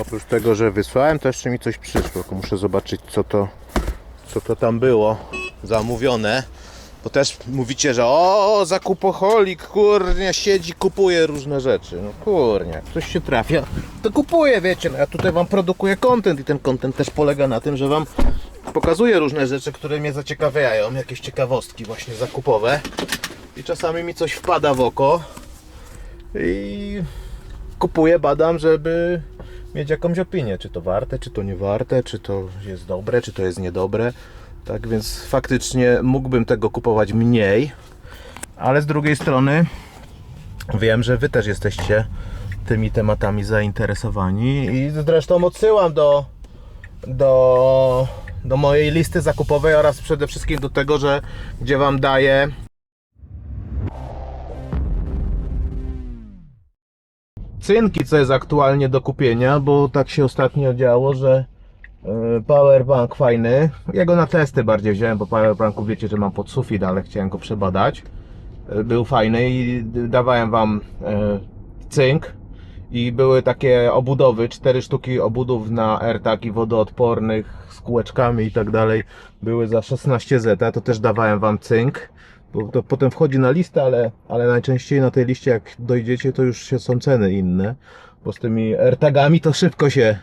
Oprócz tego, że wysłałem, to jeszcze mi coś przyszło. Tylko muszę zobaczyć, co to, co to tam było zamówione. Bo też mówicie, że o, zakupoholik, kurnia, siedzi, kupuje różne rzeczy. No kurnia, coś się trafia, to kupuje, wiecie. No ja tutaj wam produkuję content i ten content też polega na tym, że wam pokazuję różne rzeczy, które mnie zaciekawiają, jakieś ciekawostki właśnie zakupowe. I czasami mi coś wpada w oko i kupuję, badam, żeby mieć jakąś opinię, czy to warte, czy to nie warte, czy to jest dobre, czy to jest niedobre. Tak więc faktycznie mógłbym tego kupować mniej, ale z drugiej strony wiem, że Wy też jesteście tymi tematami zainteresowani i zresztą odsyłam do, do, do mojej listy zakupowej oraz przede wszystkim do tego, że gdzie Wam daję cynki, co jest aktualnie do kupienia, bo tak się ostatnio działo, że e, powerbank fajny, ja go na testy bardziej wziąłem, bo powerbanku wiecie, że mam pod sufit, ale chciałem go przebadać. E, Był fajny i dawałem wam e, cynk i były takie obudowy, cztery sztuki obudów na AirTagi wodoodpornych z kółeczkami i tak dalej. Były za 16 Z, to też dawałem wam cynk. Bo to potem wchodzi na listę, ale, ale najczęściej na tej liście, jak dojdziecie, to już się są ceny inne. Bo z tymi AirTagami to szybko się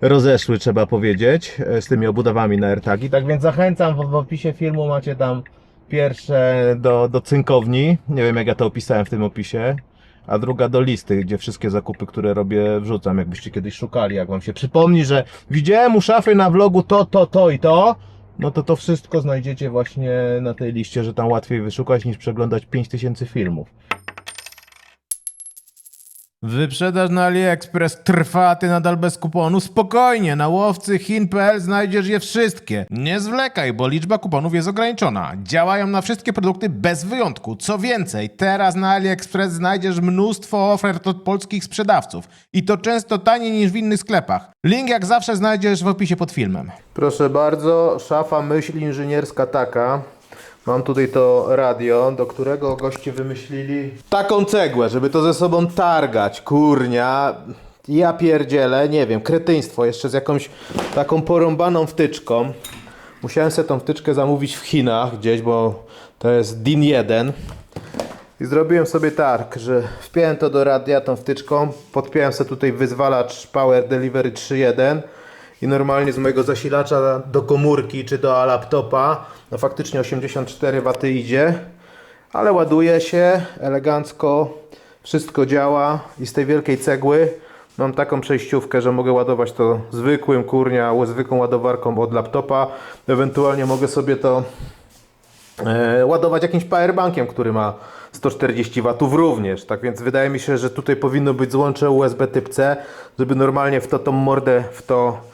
rozeszły, trzeba powiedzieć, e, z tymi obudowami na AirTagi. Tak więc zachęcam, w, w opisie filmu macie tam pierwsze do, do cynkowni. Nie wiem, jak ja to opisałem w tym opisie. A druga do listy, gdzie wszystkie zakupy, które robię, wrzucam. Jakbyście kiedyś szukali, jak wam się przypomni, że widziałem u szafy na vlogu to, to, to i to, no to to wszystko znajdziecie właśnie na tej liście, że tam łatwiej wyszukać niż przeglądać 5000 filmów. Wyprzedaż na AliExpress trwa, ty nadal bez kuponu? Spokojnie, na łowcy Chin.pl znajdziesz je wszystkie. Nie zwlekaj, bo liczba kuponów jest ograniczona. Działają na wszystkie produkty bez wyjątku. Co więcej, teraz na AliExpress znajdziesz mnóstwo ofert od polskich sprzedawców. I to często taniej niż w innych sklepach. Link jak zawsze znajdziesz w opisie pod filmem. Proszę bardzo, szafa myśl inżynierska taka. Mam tutaj to radio, do którego goście wymyślili taką cegłę, żeby to ze sobą targać. Kurnia. Ja pierdzielę, nie wiem, kretyństwo jeszcze z jakąś taką porąbaną wtyczką. Musiałem sobie tą wtyczkę zamówić w Chinach gdzieś, bo to jest DIN 1. I zrobiłem sobie targ, że wpiąłem to do radia tą wtyczką, podpiąłem sobie tutaj wyzwalacz Power Delivery 3.1 i normalnie z mojego zasilacza do komórki czy do laptopa, no faktycznie 84 W idzie, ale ładuje się elegancko, wszystko działa i z tej wielkiej cegły mam taką przejściówkę, że mogę ładować to zwykłym kurnia, zwykłą ładowarką od laptopa, ewentualnie mogę sobie to e, ładować jakimś powerbankiem, który ma 140 W również. Tak więc wydaje mi się, że tutaj powinno być złącze USB typ C, żeby normalnie w to tą mordę w to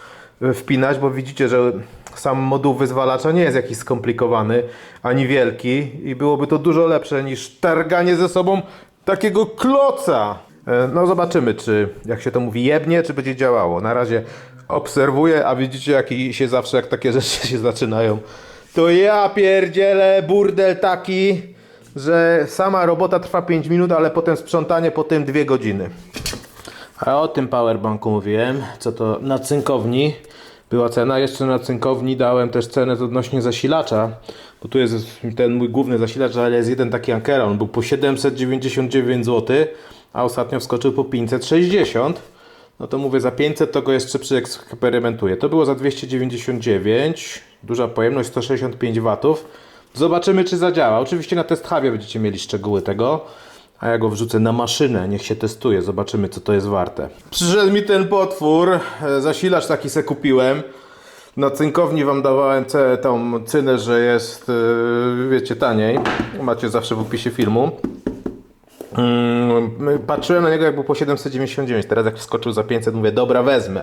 wpinać, bo widzicie, że sam moduł wyzwalacza nie jest jakiś skomplikowany, ani wielki i byłoby to dużo lepsze niż targanie ze sobą takiego kloca. E, No zobaczymy, czy jak się to mówi jebnie, czy będzie działało. Na razie obserwuję, a widzicie jaki się zawsze, jak takie rzeczy się zaczynają, to ja pierdzielę burdel taki, że sama robota trwa 5 minut, ale potem sprzątanie po tym 2 godziny. A o tym powerbanku mówiłem, co to na cynkowni była cena. Jeszcze na cynkowni dałem też cenę odnośnie zasilacza, bo tu jest ten mój główny zasilacz, ale jest jeden taki Ankera, on był po 799 zł, a ostatnio wskoczył po 560. No to mówię, za 500 to go jeszcze przeeksperymentuję. To było za 299, duża pojemność 165 W. Zobaczymy, czy zadziała. Oczywiście na test hubie będziecie mieli szczegóły tego. A ja go wrzucę na maszynę, niech się testuje, zobaczymy co to jest warte. Przyszedł mi ten potwór, e, zasilacz taki se kupiłem. Na cynkowni wam dawałem tą cynę, że jest, e, wiecie, taniej. Macie zawsze w opisie filmu. Mm, Patrzyłem na niego jak był po 799, teraz jak wskoczył za 500 mówię, dobra wezmę.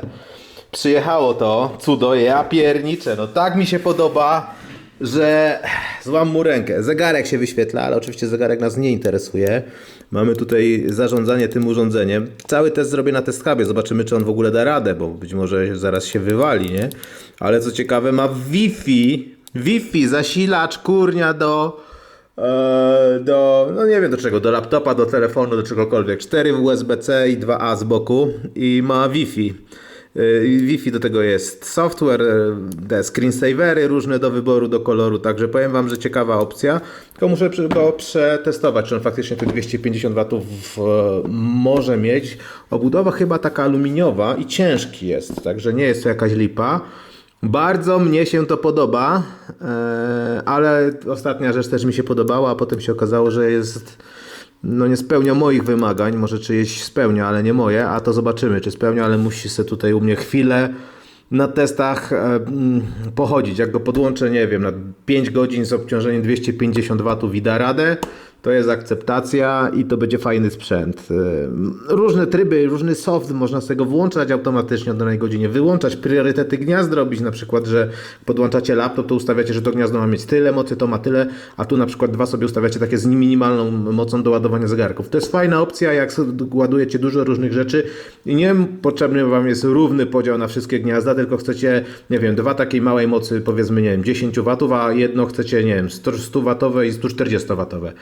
Przyjechało to, cudo, ja pierniczę, no tak mi się podoba, że złam mu rękę. Zegarek się wyświetla, ale oczywiście zegarek nas nie interesuje. Mamy tutaj zarządzanie tym urządzeniem. Cały test zrobię na test hubie, zobaczymy czy on w ogóle da radę, bo być może zaraz się wywali, nie? Ale co ciekawe ma Wi-Fi, Wi-Fi, zasilacz, kurnia do e, do, no nie wiem do czego, do laptopa, do telefonu, do czegokolwiek. 4 USB-C i 2A z boku i ma Wi-Fi. Wi-Fi do tego jest software, yy, te screensavery różne do wyboru, do koloru, także powiem Wam, że ciekawa opcja. Tylko muszę go przetestować, czy on faktycznie te 250 W e, może mieć. Obudowa chyba taka aluminiowa i ciężki jest, także nie jest to jakaś lipa. Bardzo mnie się to podoba, e, ale ostatnia rzecz też mi się podobała, a potem się okazało, że jest no nie spełnia moich wymagań, może czyjeś spełnia, ale nie moje, a to zobaczymy, czy spełnia, ale musi sobie tutaj u mnie chwilę na testach e, mm, pochodzić. Jak go podłączę, nie wiem, na 5 godzin z obciążeniem 250 W da radę, to jest akceptacja i to będzie fajny sprzęt. E, Różne tryby, różny soft można z tego włączać automatycznie o danej godzinie, wyłączać priorytety gniazd robić, na przykład, że podłączacie laptop, to ustawiacie, że to gniazdo ma mieć tyle mocy, to ma tyle, a tu na przykład dwa sobie ustawiacie takie z minimalną mocą do ładowania zegarków. To jest fajna opcja, jak ładujecie dużo różnych rzeczy i nie potrzebny wam jest równy podział na wszystkie gniazda, tylko chcecie, nie wiem, dwa takiej małej mocy, powiedzmy, nie wiem, 10 W, a jedno chcecie, nie wiem, 100 W i 140 W.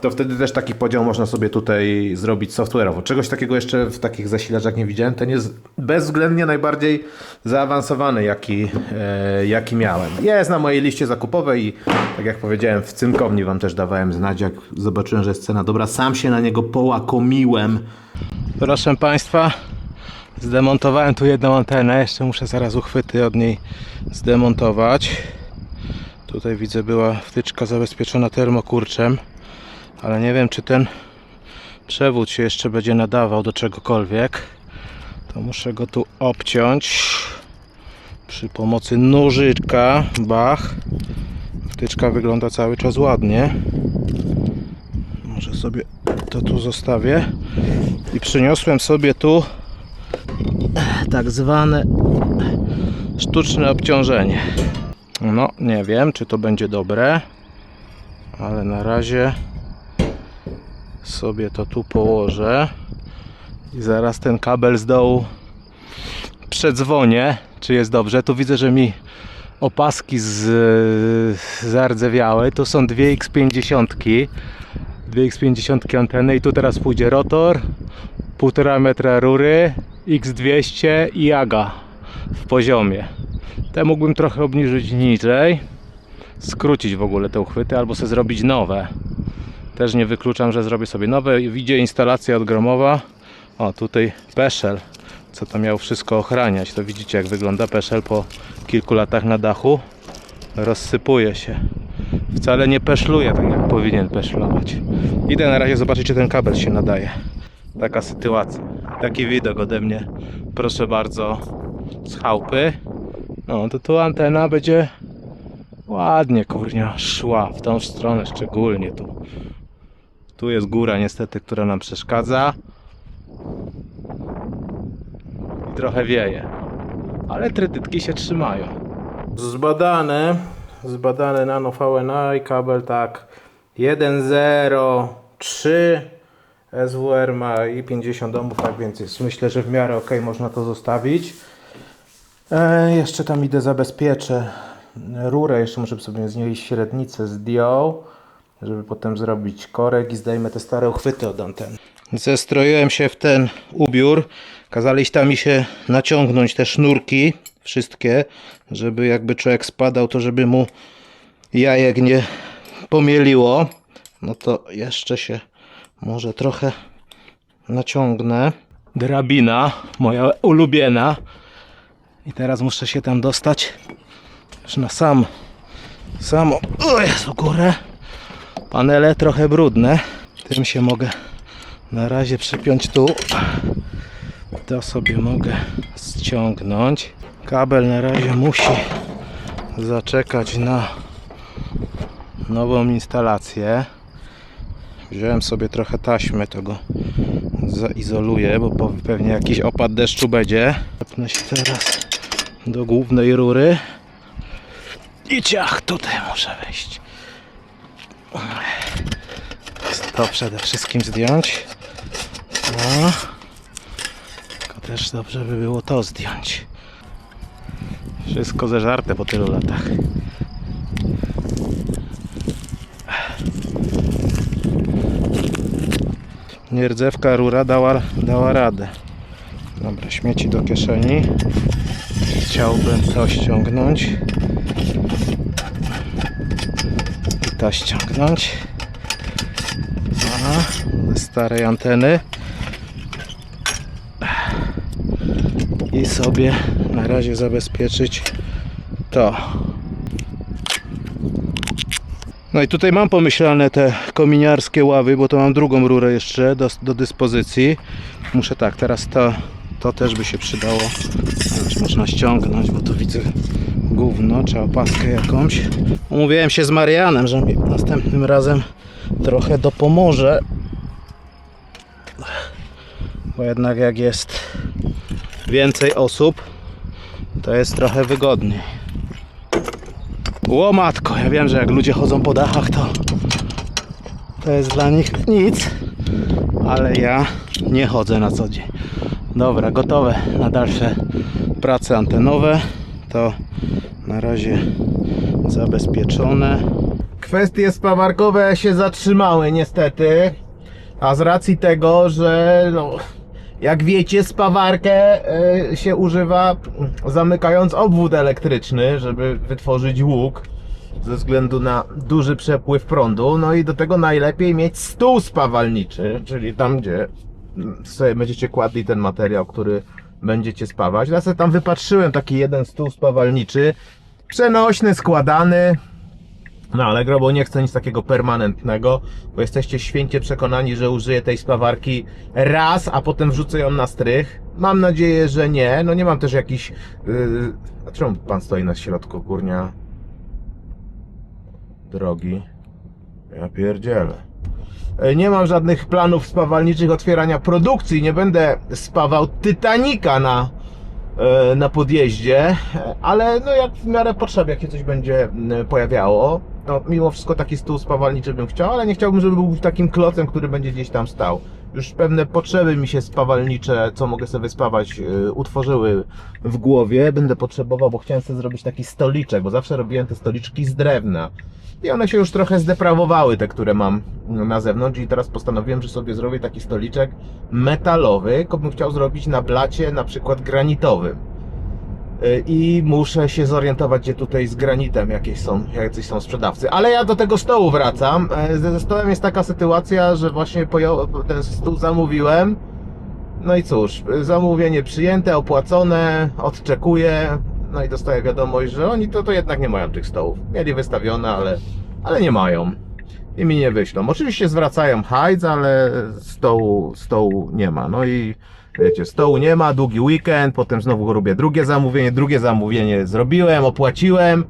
To wtedy też taki podział można sobie tutaj zrobić software'owo. Czegoś takiego jeszcze w takich zasilaczach nie widziałem. Ten jest bezwzględnie najbardziej zaawansowany, jaki, e, jaki miałem. Jest na mojej liście zakupowej i tak jak powiedziałem, w cynkowni wam też dawałem znać, jak zobaczyłem, że jest cena dobra. Sam się na niego połakomiłem. Proszę Państwa, zdemontowałem tu jedną antenę. Jeszcze muszę zaraz uchwyty od niej zdemontować. Tutaj widzę była wtyczka zabezpieczona termokurczem, ale nie wiem czy ten przewód się jeszcze będzie nadawał do czegokolwiek. To muszę go tu obciąć przy pomocy nożyczka. Bach. Wtyczka wygląda cały czas ładnie. Może sobie to tu zostawię. I przyniosłem sobie tu tak zwane sztuczne obciążenie. No, nie wiem, czy to będzie dobre, ale na razie sobie to tu położę i zaraz ten kabel z dołu przedzwonię, czy jest dobrze. Tu widzę, że mi opaski z, zardzewiały. Tu są dwie X50. Dwie X50 anteny i tu teraz pójdzie rotor, 1,5 metra rury, X200 i AGA w poziomie. Te mógłbym trochę obniżyć niżej, skrócić w ogóle te uchwyty albo sobie zrobić nowe. Też nie wykluczam, że zrobię sobie nowe. Widzę instalacja odgromowa. O, tutaj peszel, co to miał wszystko ochraniać. To widzicie jak wygląda peszel po kilku latach na dachu. Rozsypuje się. Wcale nie peszluje tak jak powinien peszlować. Idę na razie zobaczyć czy ten kabel się nadaje. Taka sytuacja. Taki widok ode mnie. Proszę bardzo. Z chałupy. No to tu antena będzie ładnie kurnia szła w tą stronę szczególnie tu. Tu jest góra niestety, która nam przeszkadza. I trochę wieje. Ale trytytki się trzymają. Zbadane, zbadane nano VNA i kabel tak 1.03 SWR ma i 50 ohmów, tak więc jest, myślę, że w miarę ok można to zostawić. E, jeszcze tam idę zabezpieczę rurę, jeszcze muszę sobie z niej średnicę zdjął, żeby potem zrobić korek i zdejmę te stare uchwyty od anteny. Zestroiłem się w ten ubiór. Kazaliście tam mi się naciągnąć te sznurki, wszystkie, żeby jakby człowiek spadał, to żeby mu jajek nie pomieliło. No to jeszcze się może trochę naciągnę. Drabina, moja ulubiona. I teraz muszę się tam dostać już na sam, samą, o Jezu, górę. Panele trochę brudne. Tym się mogę na razie przypiąć tu. To sobie mogę ściągnąć. Kabel na razie musi zaczekać na nową instalację. Wziąłem sobie trochę taśmy, to go zaizoluję, bo pewnie jakiś opad deszczu będzie. Zapnę się teraz do głównej rury. I ciach, tutaj muszę wejść. To przede wszystkim zdjąć. No. Tylko też dobrze by było to zdjąć. Wszystko zeżarte po tylu latach. Nierdzewka rura dała, dała radę. Dobra, śmieci do kieszeni. Chciałbym to ściągnąć. To ściągnąć. Aha, starej anteny. I sobie na razie zabezpieczyć to. No i tutaj mam pomyślane te kominiarskie ławy, bo to mam drugą rurę jeszcze do, do dyspozycji. Muszę tak, teraz to, to też by się przydało. Można ściągnąć, bo tu widzę gówno, trzeba opaskę jakąś. Umówiłem się z Marianem, że mi następnym razem trochę dopomoże. Bo jednak jak jest więcej osób, to jest trochę wygodniej. Ło matko, ja wiem, że jak ludzie chodzą po dachach, to to jest dla nich nic, ale ja nie chodzę na co dzień. Dobra, gotowe na dalsze prace antenowe. To na razie zabezpieczone. Kwestie spawarkowe się zatrzymały niestety, a z racji tego, że no, jak wiecie spawarkę y, się używa zamykając obwód elektryczny, żeby wytworzyć łuk ze względu na duży przepływ prądu, no i do tego najlepiej mieć stół spawalniczy, czyli tam gdzie sobie będziecie kładli ten materiał, który będziecie spawać. Ja sobie tam wypatrzyłem taki jeden stół spawalniczy, przenośny, składany, no ale Grobo nie chce nic takiego permanentnego, bo jesteście święcie przekonani, że użyję tej spawarki raz, a potem wrzucę ją na strych. Mam nadzieję, że nie. No nie mam też jakiś... Yy... A czemu pan stoi na środku, kurnia? Drogi. Ja pierdzielę. E, Nie mam żadnych planów spawalniczych otwierania produkcji. Nie będę spawał Titanika na, na podjeździe, e, ale no jak w miarę potrzeb, jak się coś będzie pojawiało, no mimo wszystko taki stół spawalniczy bym chciał, ale nie chciałbym, żeby był takim klocem, który będzie gdzieś tam stał. Już pewne potrzeby mi się spawalnicze, co mogę sobie wyspawać, e, utworzyły w głowie. Będę potrzebował, bo chciałem sobie zrobić taki stoliczek, bo zawsze robiłem te stoliczki z drewna. I one się już trochę zdeprawowały, te, które mam na zewnątrz i teraz postanowiłem, że sobie zrobię taki stoliczek metalowy, tylko bym chciał zrobić na blacie na przykład granitowym. I muszę się zorientować, gdzie tutaj z granitem jakieś są, jacyś są sprzedawcy. Ale ja do tego stołu wracam. E, Ze stołem jest taka sytuacja, że właśnie ten stół zamówiłem. No i cóż, zamówienie przyjęte, opłacone, odczekuję, no i dostaję wiadomość, że oni to, to jednak nie mają tych stołów. Mieli wystawione, ale, ale nie mają. I mi nie wyślą. Oczywiście zwracają hajs, ale stołu, stołu nie ma. No i wiecie, stołu nie ma, długi weekend, potem znowu robię drugie zamówienie, drugie zamówienie zrobiłem, opłaciłem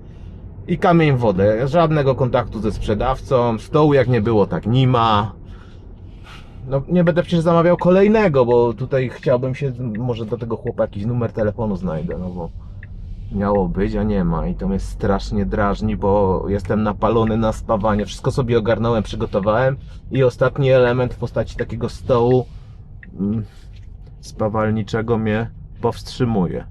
i kamień w wodę. Żadnego kontaktu ze sprzedawcą, stołu jak nie było, tak nie ma. No nie będę przecież zamawiał kolejnego, bo tutaj chciałbym się, może do tego chłopa jakiś numer telefonu znajdę, no bo miało być, a nie ma i to mnie strasznie drażni, bo jestem napalony na spawanie, wszystko sobie ogarnąłem, przygotowałem i ostatni element w postaci takiego stołu mm, spawalniczego mnie powstrzymuje.